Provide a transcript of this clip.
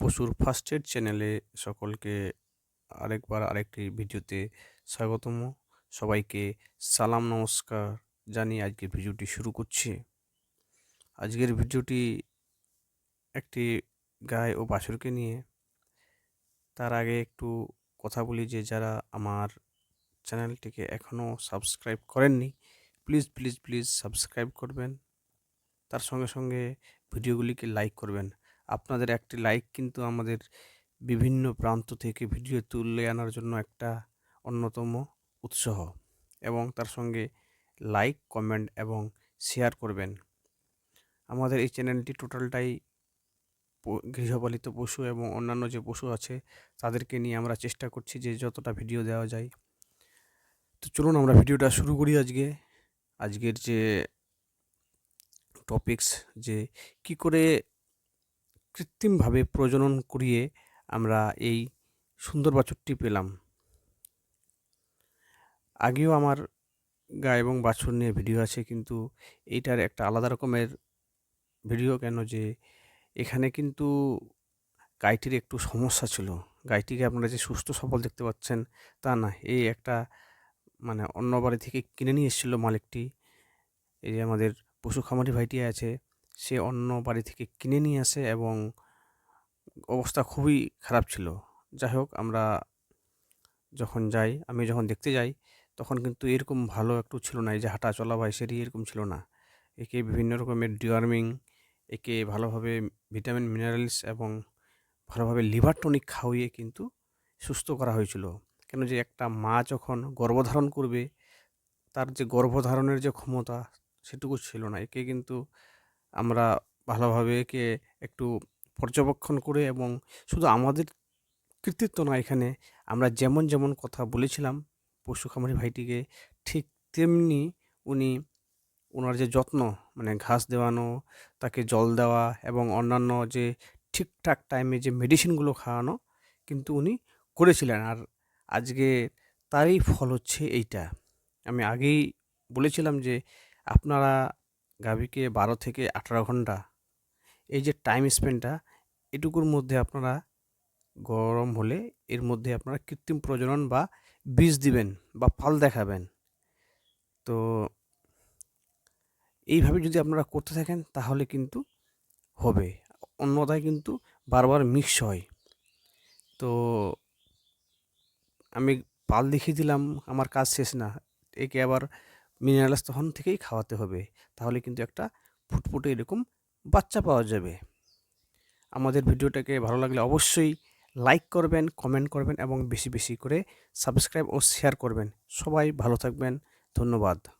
পশুর first aid চ্যানেলে সকলকে আরেকবার আরেকটি ভিডিওতে স্বাগতম। সবাইকে সালাম, নমস্কার জানিয়ে আজকের ভিডিওটি শুরু করছি। আজকের ভিডিওটি একটি গায়ে ও বাছুরকে নিয়ে। তার আগে একটু কথা বলি যে, যারা আমার চ্যানেলটিকে এখনও সাবস্ক্রাইব করেননি, প্লিজ প্লিজ প্লিজ সাবস্ক্রাইব করবেন। তার সঙ্গে সঙ্গে ভিডিওগুলিকে লাইক করবেন। আপনাদের একটি লাইক কিন্তু আমাদের বিভিন্ন প্রান্ত থেকে ভিডিও তুলে আনার জন্য একটা অন্যতম উৎসাহ। এবং তার সঙ্গে লাইক কমেন্ট এবং শেয়ার করবেন। আমাদের এই চ্যানেলটি টোটালটাই গৃহপালিত পশু এবং অন্যান্য যে পশু আছে, তাদেরকে নিয়ে আমরা চেষ্টা করছি যে যতটা ভিডিও দেওয়া যায়। তো চলুন আমরা ভিডিওটা শুরু করি আজকে। আজকের যে টপিকস যে কি করে কৃত্রিমভাবে প্রজনন করিয়ে আমরা এই সুন্দর বাছুরটি পেলাম। আগেও আমার গা এবং বাছুর নিয়ে ভিডিও আছে, কিন্তু এইটার একটা আলাদা রকমের ভিডিও কেন যে এখানে কিন্তু গাইটির একটু সমস্যা ছিল। গাইটিকে আপনারা যে সুস্থ সবল দেখতে পাচ্ছেন তা না, এই একটা মানে অন্য বাড়ি থেকে কিনে নিয়ে এসেছিল মালিকটি। এই যে আমাদের পশু খামারি ভাইটি আছে সে অন্য বাড়ি থেকে কিনে নিয়ে আসে এবং অবস্থা খুবই খারাপ ছিল। যাই হোক, আমরা যখন যাই, আমি যখন দেখতে যাই, তখন কিন্তু এরকম ভালো একটু ছিল না। এই যে হাঁটা চলা বা সেটি এরকম ছিল না। একে বিভিন্ন রকমের ডিওয়ার্মিং, একে ভালোভাবে ভিটামিন, মিনারেলস এবং ভালোভাবে লিভার টনিক খাওয়িয়ে কিন্তু সুস্থ করা হয়েছিল। কেন যে একটা মা যখন গর্ভধারণ করবে, তার যে গর্ভধারণের যে ক্ষমতা সেটুকু ছিল না। একে কিন্তু আমরা ভালোভাবে একে একটু পর্যবেক্ষণ করে এবং শুধু আমাদের কৃতিত্ব না এখানে আমরা যেমন যেমন কথা বলেছিলাম পশু খামারি ভাইটিকে, ঠিক তেমনি উনি ওনার যে যত্ন মানে ঘাস দেওয়ানো, তাকে জল দেওয়া এবং অন্যান্য যে ঠিকঠাক টাইমে যে মেডিসিনগুলো খাওয়ানো কিন্তু উনি করেছিলেন। আর আজকে তারই ফল হচ্ছে এইটা। আমি আগেই বলেছিলাম যে আপনারা গাভীকে বারো থেকে আঠারো ঘণ্টা। এই যে টাইম স্পেন্ডটা এটুকুর মধ্যে আপনারা গরম হলে এর মধ্যে আপনারা কৃত্রিম প্রজনন বা বীজ দিবেন বা ফল দেখাবেন। তো এইভাবে যদি আপনারা করতে থাকেন, তাহলে কিন্তু হবে। অন্যথায় কিন্তু বারবার মিক্স হয়। তো আমি পাল দেখিয়ে দিলাম, আমার কাজ শেষ না। একে আবার মিনারেলস তখন থেকেই খাওয়াতে হবে। তাহলে কিন্তু একটা ফুটফুটে এরকম বাচ্চা পাওয়া যাবে। আমাদের ভিডিওটাকে ভালো লাগলে অবশ্যই লাইক করবেন কমেন্ট করবেন এবং বেশি বেশি করে সাবস্ক্রাইব ও শেয়ার করবেন। সবাই ভালো থাকবেন। ধন্যবাদ।